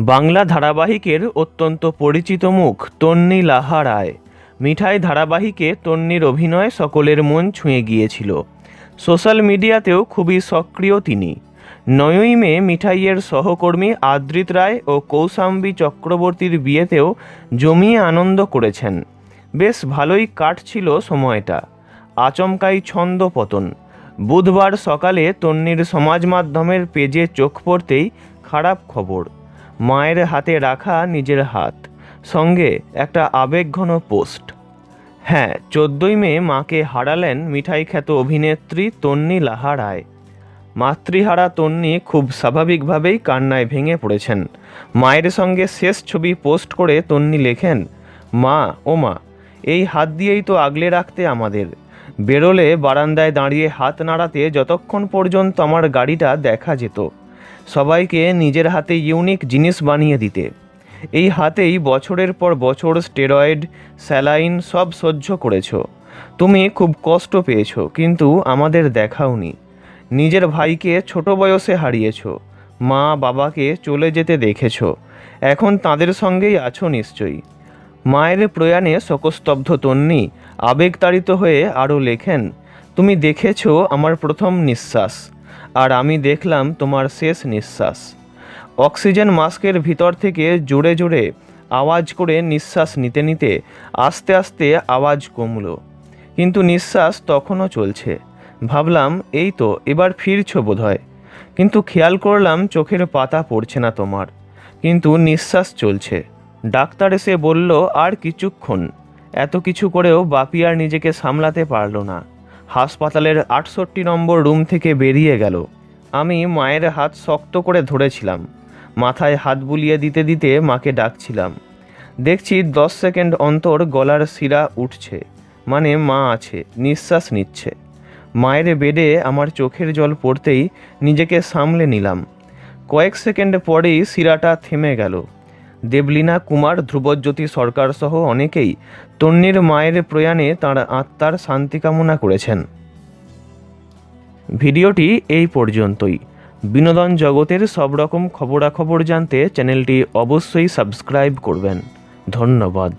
বাংলা ধারাবাহিকের অত্যন্ত পরিচিত মুখ তন্নি লাহা রায়। মিঠাই ধারাবাহিকে তন্নির অভিনয় সকলের মন ছুঁয়ে গিয়েছিল। সোশ্যাল মিডিয়াতেও খুবই সক্রিয় তিনি। নয়ই মে মিঠাইয়ের সহকর্মী আদ্রিত রায় ও কৌশাম্বী চক্রবর্তীর বিয়েতেও জমিয়ে আনন্দ করেছেন। বেশ ভালোই কাটছিল সময়টা। আচমকাই ছন্দ পতন। বুধবার সকালে তন্নির সমাজ মাধ্যমের পেজে চোখ পড়তেই খারাপ খবর। মায়ের হাতে রাখা নিজের হাত। সঙ্গে একটা আবেগঘন পোস্ট। হ্যাঁ চোদ্দই মে মাকে হারালেন মিঠাই খ্যাত অভিনেত্রী তন্নি লাহা রায়। মাতৃহারা তন্নি খুব স্বাভাবিকভাবেই কান্নায় ভেঙে পড়েছেন। মায়ের সঙ্গে শেষ ছবি পোস্ট করে তন্নি লেখেন, মা, ও মা, এই হাত দিয়েই তো আগলে রাখতে আমাদের। বেরোলে বারান্দায় দাঁড়িয়ে হাত নাড়াতে যতক্ষণ পর্যন্ত আমার গাড়িটা দেখা যেত। সবাইকে নিজের হাতে ইউনিক জিনিস বানিয়ে দিতে। এই হাতেই বছরের পর বছর স্টেরয়েড স্যালাইন সব সহ্য করেছ। তুমি খুব কষ্ট পেয়েছ, কিন্তু আমাদের দেখাওনি নিজের ভাইকে ছোট বয়সে হারিয়েছ। মা বাবাকে চলে যেতে দেখেছ। এখন তাদের সঙ্গেই আছো নিশ্চয়ই। মায়ের প্রয়াণে শোকস্তব্ধ তন্নি আবেগতাড়িত হয়ে আরও লেখেন, তুমি দেখেছ আমার প্রথম নিঃশ্বাস। আর আমি দেখলাম তোমার শেষ নিঃশ্বাস। অক্সিজেন মাস্কের ভিতর থেকে জোরে জোরে আওয়াজ করে নিঃশ্বাস নিতে নিতে আস্তে আস্তে আওয়াজ কমলো। কিন্তু নিঃশ্বাস তখনও চলছে। ভাবলাম, এই তো, এবার ফিরছো বোধহয়। কিন্তু খেয়াল করলাম চোখের পাতা পড়ছে না তোমার। কিন্তু নিঃশ্বাস চলছে। ডাক্তার এসে বলল, আর কিছুক্ষণ। এত কিছু করেও বাপি আর নিজেকে সামলাতে পারল না। হাসপাতালের আটষট্টি নম্বর রুম থেকে বেরিয়ে গেল। আমি মায়ের হাত শক্ত করে ধরেছিলাম। মাথায় হাত বুলিয়ে দিতে দিতে মাকে ডাকছিলাম। দেখছি দশ সেকেন্ড অন্তর গলার শিরা উঠছে। মানে মা আছে, নিঃশ্বাস নিচ্ছে। মায়ের বেডে আমার চোখের জল পড়তেই নিজেকে সামলে নিলাম। কয়েক সেকেন্ড পরেই শিরাটা থেমে গেল। দেবলীনা, কুমার, ধ্রুবজ্যোতি সরকার সহ অনেকেই তন্নির মায়ের প্রয়াণে তাঁর আত্মার শান্তি কামনা করেছেন। ভিডিওটি এই পর্যন্তই। বিনোদন জগতের সব রকম খবরাখবর জানতে চ্যানেলটি অবশ্যই সাবস্ক্রাইব করবেন। ধন্যবাদ।